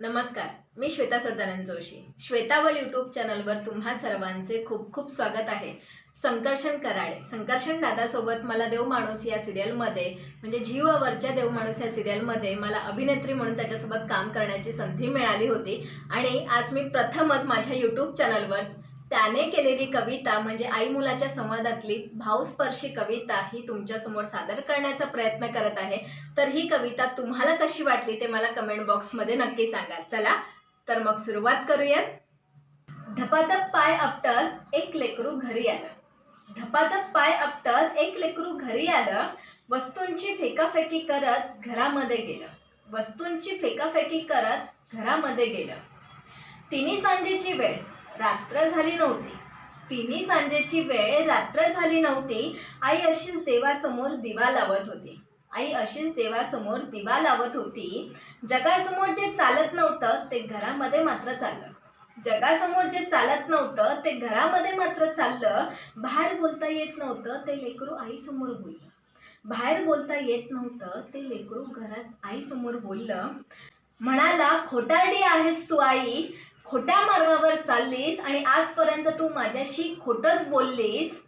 नमस्कार मी श्वेता सदानंद जोशी. श्वेतावळ यूट्यूब चॅनलवर तुम्हा सर्वांचे खूप खूप स्वागत आहे. संकर्षण कराडे. संकर्षण दादासोबत मला देव माणूस या सिरियलमध्ये म्हणजे जीवावरच्या देव माणूस या सिरियलमध्ये मला अभिनेत्री म्हणून त्याच्यासोबत काम करण्याची संधी मिळाली होती. आणि आज मी प्रथमच माझ्या यूट्यूब चॅनलवर त्याने केलेली कविता म्हणजे आई मुलाच्या संवादातली भावस्पर्शी कविता ही तुमच्यासमोर सादर करण्याचा प्रयत्न करत आहे. तर ही कविता तुम्हाला कशी वाटली ते मला कमेंट बॉक्समध्ये नक्की सांगा. चला तर मग सुरुवात करूयात. धपाधप पाय आपटत एक लेकरू घरी आलं. धपाधप पाय आपटत एक लेकरू घरी आलं. वस्तूंची फेकाफेकी करत घरामध्ये गेलं. वस्तूंची फेकाफेकी करत घरामध्ये गेलं. तिन्ही सांजेची वेळ. रात्र झाली नव्हती. तिन्ही सांजेची वेळ रात्र झाली नव्हती. आई अशीच देवासमोर दिवा लावत होती. आई अशीच देवासमोर दिवा लावत होती. जगासमोर जे चालत नव्हतं ते घरामध्ये मात्र चाललं. जगासमोर जे चालत नव्हतं ते घरामध्ये मात्र चाललं. बाहेर बोलता येत नव्हतं ते लेकरू आईसमोर बोललं. बाहेर बोलता येत नव्हतं ते लेकरू घरात आईसमोर बोललं. म्हणाला खोटारडी आहेस तू आई. खोट्या मार्गावर चाललीस आणि आजपर्यंत तू माझ्याशी खोटंच बोललीस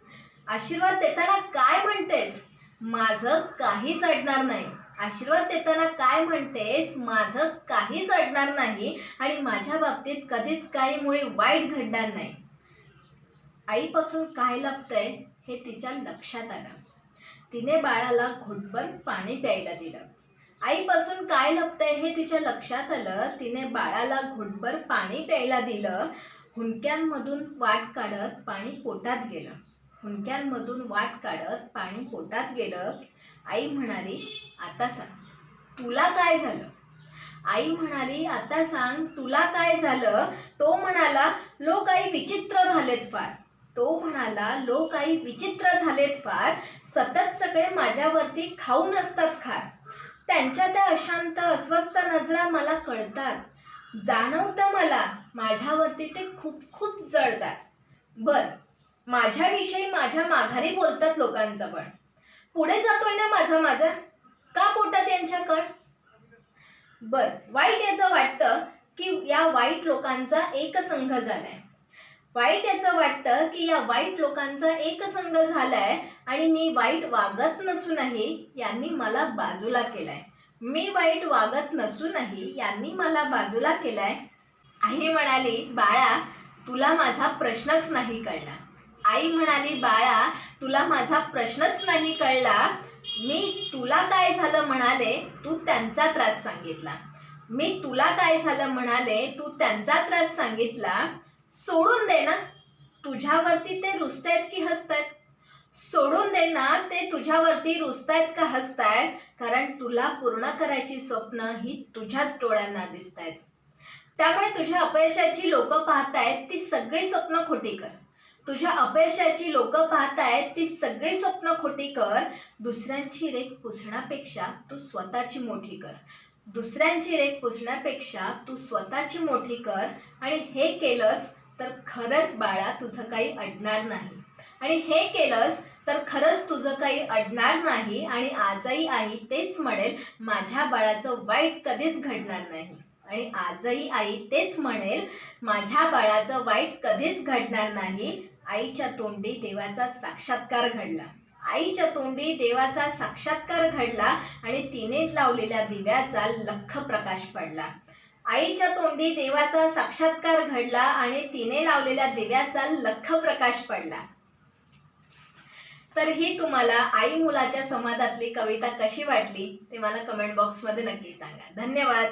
आशीर्वाद देताना काय म्हणतेस? माझं काहीच अडणार नाही. आशीर्वाद देताना काय म्हणतेस? माझं काहीच अडणार नाही आणि माझ्या बाबतीत कधीच काही मुळे वाईट घडणार नाही. आईपासून काय लपतंय हे तिच्या लक्षात आलं. तिने बाळाला घोटभर पाणी प्यायला दिलं. आईपासून काय लपतंय हे तिच्या लक्षात आलं. तिने बाळाला घोटभर पाणी प्यायला दिलं. हुंडक्यांमधून वाट काढत पाणी पोटात गेलं. हुंडक्यांमधून वाट काढत पाणी पोटात गेलं. आई म्हणाली आता सांग तुला काय झालं? आई म्हणाली आता सांग तुला काय झालं? तो म्हणाला लोक आई विचित्र झालेत फार. तो म्हणाला लोक आई विचित्र झालेत फार. सतत सगळे माझ्यावरती खाऊन असतात खार. त्यांच्या त्या अशांत अस्वस्थ नजरा मला कळतात. जाणवतं मला माझ्यावरती ते खूप खूप जळतात. बर माझ्याविषयी माझ्या माघारी बोलतात लोकांचं पण पुढे जातोय ना माझा माझा? का पोटात यांच्याकड बर वाईट याचं वाटतं की या वाईट लोकांचा एक संघ झालाय. वाईट याचं वाटतं की या वाईट लोकांचा एकसंग झालाय आणि मी वाईट वागत नसूनही यांनी मला बाजूला केलाय. मी वाईट वागत नसूनही यांनी मला बाजूला केलाय. आई म्हणाली बाळा तुला माझा प्रश्नच नाही कळला. आई म्हणाली बाळा तुला माझा प्रश्नच नाही कळला. मी तुला काय झालं म्हणाले तू त्यांचा त्रास सांगितला. मी तुला काय झालं म्हणाले तू त्यांचा त्रास सांगितला. सोडून दे ना. तुझ्यावरती ते रुसतायत की हसतायत? सोडून दे ना ते तुझ्यावरती रुसतायत का हसतायत? कारण तुला पूर्ण करायची स्वप्न ही तुझ्याच डोळ्यांना दिसतायत. त्यामुळे तुझ्या अपयशाची लोक पाहतायत ती सगळी स्वप्न खोटी कर. तुझ्या अपयशाची लोक पाहतायत ती सगळी स्वप्न खोटी कर. दुसऱ्यांची रेख पुसण्यापेक्षा तू स्वतःची मोठी कर. दुसऱ्यांची रेख पुसण्यापेक्षा तू स्वतःची मोठी कर. आणि हे केलंस तर खरंच बाळा तुझं काही अडणार नाही. आणि हे केलंस तर खरंच तुझं काही अडणार नाही आणि आजही आई तेच म्हणेल माझ्या बाळाचं वाईट कधीच घडणार नाही. आणि आजही आई तेच म्हणेल माझ्या बाळाचं वाईट कधीच घडणार नाही. आईच्या तोंडी देवाचा साक्षात्कार घडला. आईच्या तोंडी देवाचा साक्षात्कार घडला आणि तिने लावलेल्या दिव्याचा लख प्रकाश पडला. आईच्या तोंडी देवाचा साक्षात्कार घडला आणि तिने लावलेल्या दिव्याचा लख प्रकाश पडला. तर ही तुम्हाला आई मुलाच्या संवादातली कविता कशी वाटली ते मला कमेंट बॉक्समध्ये नक्की सांगा. धन्यवाद.